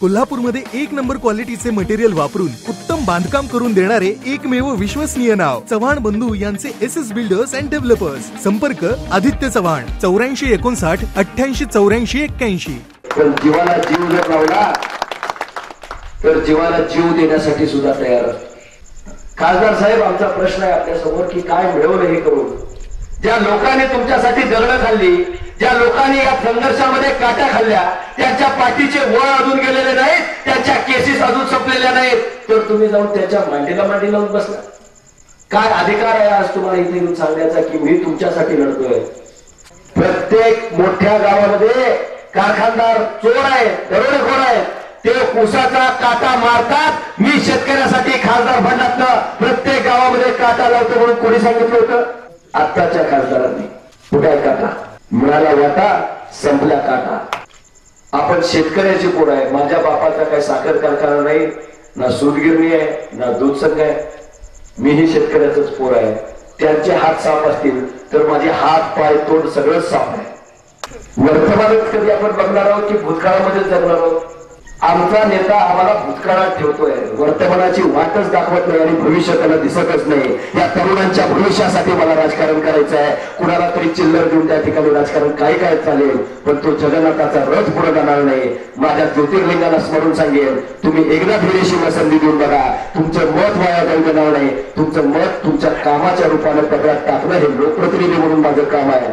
कोल्हापूरमध्ये एक नंबर क्वालिटीचे मटेरियल वापरून उत्तम बांधकाम करून देणारे एकमेव विश्वसनीय नाव चव्हाण बंधू यांचे S S builders and developers संपर्क आदित्य चव्हाण चौऱ्याऐंशी एकोणसाठ अठ्ठ्याऐंशी चौऱ्याऐंशी एक्क्याऐंशी. पण जीवाला जीव जर लावला तर जीवाला जीव देण्यासाठी सुद्धा तयार. खासदार साहेब आमचा प्रश्न आहे आपल्यासमोर की काय मिळवलं हे करून? ज्या लोकांनी तुमच्यासाठी दगड खाल्ली ज्या लोकांनी या संघर्षामध्ये काट्या खाल्ल्या त्यांच्या पाठीचे वळ अजून गेलेले नाहीत त्यांच्या केसेस अजून संपलेल्या नाहीत. तर तुम्ही जाऊन त्याच्या मांडीला मांडी लावून बसला. काय अधिकार आहे आज तुम्हाला इथे येऊन सांगण्याचा की मी तुमच्यासाठी लढतोय? प्रत्येक मोठ्या गावामध्ये कारखानदार चोर आहे दरोडेखोर आहे ते कुसाचा काटा मारतात. मी शेतकऱ्यासाठी खासदार भंडातनं प्रत्येक गावामध्ये काटा लावतो म्हणून कोणी सांगितलं होतं? आत्ताच्या खासदारांनी. कुठे आहे काटा मिळाला वाटा संपला काटा. आपण शेतकऱ्याची पोर आहे माझ्या बापाचा काही साखर कारखाना नाही ना सूतगिरणी आहे ना दूध संघ आहे. मीही शेतकऱ्याचंच पोर आहे. त्यांचे हात साफ असतील तर माझे हात पाय तोंड सगळंच साफ आहे. वर्तमानात कधी आपण बघणार आहोत की भूतकाळामध्ये जगणार आहोत? आमचा नेता आम्हाला भूतकाळात ठेवतोय. वर्तमानाची वाटच दाखवत नाही आणि भविष्य त्याला दिसतच नाही. या तरुणांच्या भविष्यासाठी मला राजकारण करायचं आहे. कुणाला तरी चिल्लर देऊन त्या ठिकाणी राजकारण काय काय चालेल पण तो जगन्नाथाचा रथ पुढे जाणार नाही. माझ्या ज्योतिर्लिंगाला स्मरून सांगेल तुम्ही एकदा फिरेशी संधी देऊन बघा. तुमचं मत वाया जाऊ देणार नाही. तुमचं मत तुमच्या कामाच्या रूपाने पदरात टाकणं हे लोकप्रतिनिधी म्हणून माझं काम आहे.